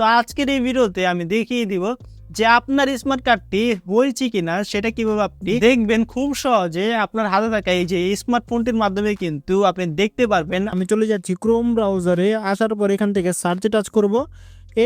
তো আজকের এই ভিডিওতে আমি দেখিয়ে দিব যে আপনার স্মার্ট কার্ডটি হয়েছে কিনা, সেটা কীভাবে আপনি দেখবেন খুব সহজে আপনার হাতে থাকা এই যে স্মার্টফোনটির মাধ্যমে কিন্তু আপনি দেখতে পারবেন। আমি চলে যাচ্ছি ক্রোম ব্রাউজারে আসার পর এখান থেকে সার্চে টাচ করব।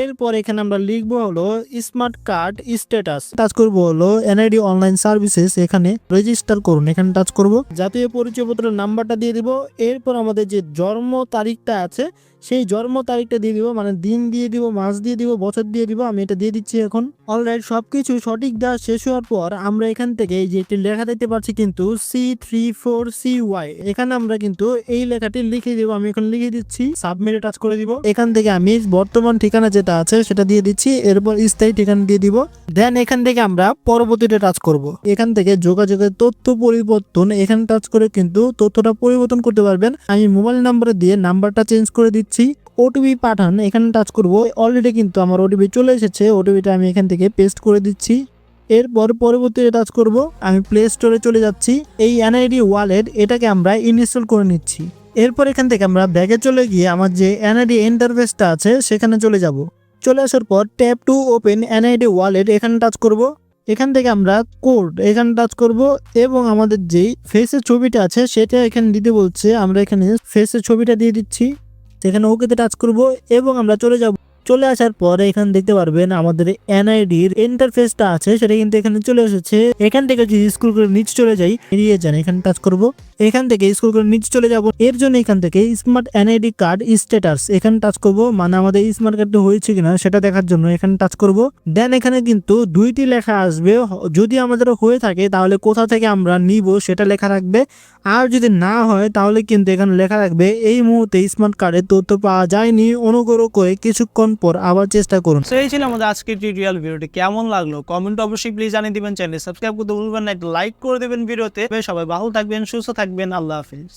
এরপর এখানে আমরা লিখব হলো স্মার্ট কার্ড স্ট্যাটাস টাচ করব হলো এনআইডি অনলাইন সার্ভিসেস এখানে। রেজিস্টার করুন, এখানে টাচ করব। জাতীয় পরিচয়পত্রের নাম্বারটা দিয়ে দিব। এরপর আমাদের যে জন্ম তারিখটা আছে সেই জন্ম তারিখটা দিয়ে দিব মানে দিন দিয়ে দিব, মাস দিয়ে দিব, বছর দিয়ে দিব, আমি এটা দিয়ে দিচ্ছি এখন। অলরাইট সবকিছু সঠিক দেওয়া শেষ হওয়ার পর আমরা এখান থেকে এই যে একটি লেখা দেখতে পাচ্ছি কিন্তু C three four C Y এখানে আমরা কিন্তু এই লেখাটি লিখে দিব, আমি এখন লিখে দিচ্ছি সাবমিটে টাচ করে দিব। এখান থেকে আমি বর্তমান ঠিকানা যেটা আছে সেটা দিয়ে দিচ্ছি, এরপর স্থায়ী ঠিকানা দিয়ে দিব। দেন এখান থেকে আমরা পরবর্তীতে টাচ করব। এখান থেকে যোগাযোগের তথ্য পরিবর্তন, এখানে টাচ করে কিন্তু তথ্যটা পরিবর্তন করতে পারবেন। আমি মোবাইল নাম্বার দিয়ে নাম্বারটা চেঞ্জ করে দিচ্ছি। ওটিপি পাঠান, এখানে টাচ করব। অলরেডি কিন্তু আমার ওটিপি চলে এসেছে। ওটিপিটা আমি এখান থেকে পেস্ট করে দিচ্ছি। এরপর পরবর্তীতে টাচ করব। আমি প্লে স্টোরে চলে যাচ্ছি। এই এনআইডি ওয়ালেট এটাকে আমরা ইনস্টল করে নিচ্ছি। এরপর এখান থেকে আমরা ব্যাগে চলে গিয়ে আমার যে এনআইডি ইন্টারফেসটা আছে, সেখানে চলে যাব। চলে আসার পর tap to open NID wallet এখানে টাচ করব। এখান থেকে আমরা কোড এখানে টাচ করব। এবং আমাদের যেই ফেসের ছবিটা আছে, সেটা এখানে দিতে বলছে। আমরা এখানে ফেসের ছবিটা দিয়ে দিচ্ছি। সেখানে ওকেতে টাচ করব এবং আমরা চলে যাব। চলে আসার পরে এখানে দেখতে পারবেন আমাদের এনআইডির ইন্টারফেসটা আছে, সেটা কিন্তু এখানে চলে এসেছে। এখান থেকে যদি স্কুল করে নিচে চলে যাই, এড়িয়ে যান, এখানে টাচ করব। এখান থেকে স্কুল করে নিচে চলে যাব। এর জন্য এখান থেকে স্মার্ট এনআইডি কার্ড স্ট্যাটাস এখানে টাচ করব। মানে আমাদের স্মার্ট কার্ডটা হয়েছে কিনা, সেটা দেখার জন্য এখানে টাচ করব। দেন এখানে কিন্তু দুইটি লেখা আসবে। যদি আমাদের হয়ে থাকে, তাহলে কোথা থেকে আমরা নিব সেটা লেখা রাখবে। আর যদি না হয়, তাহলে কিন্তু এখানে লেখা রাখবে, এই মুহূর্তে স্মার্ট কার্ডের তথ্য পাওয়া যায়নি। অনুগ্রহ করে কিছুক্ষণ পর আবার চেষ্টা করুন। তো এই ছিল আমাদের আজকের টিউটোরিয়াল ভিডিওটি। কেমন লাগল? কমেন্ট অবশ্যই প্লিজ জানিয়ে দিবেন। চ্যানেল সাবস্ক্রাইব করতে ভুলবেন না। লাইক করে দেবেন ভিডিওতে। সবাই ভালো থাকবেন, সুস্থ থাকবেন। আল্লাহ হাফিজ।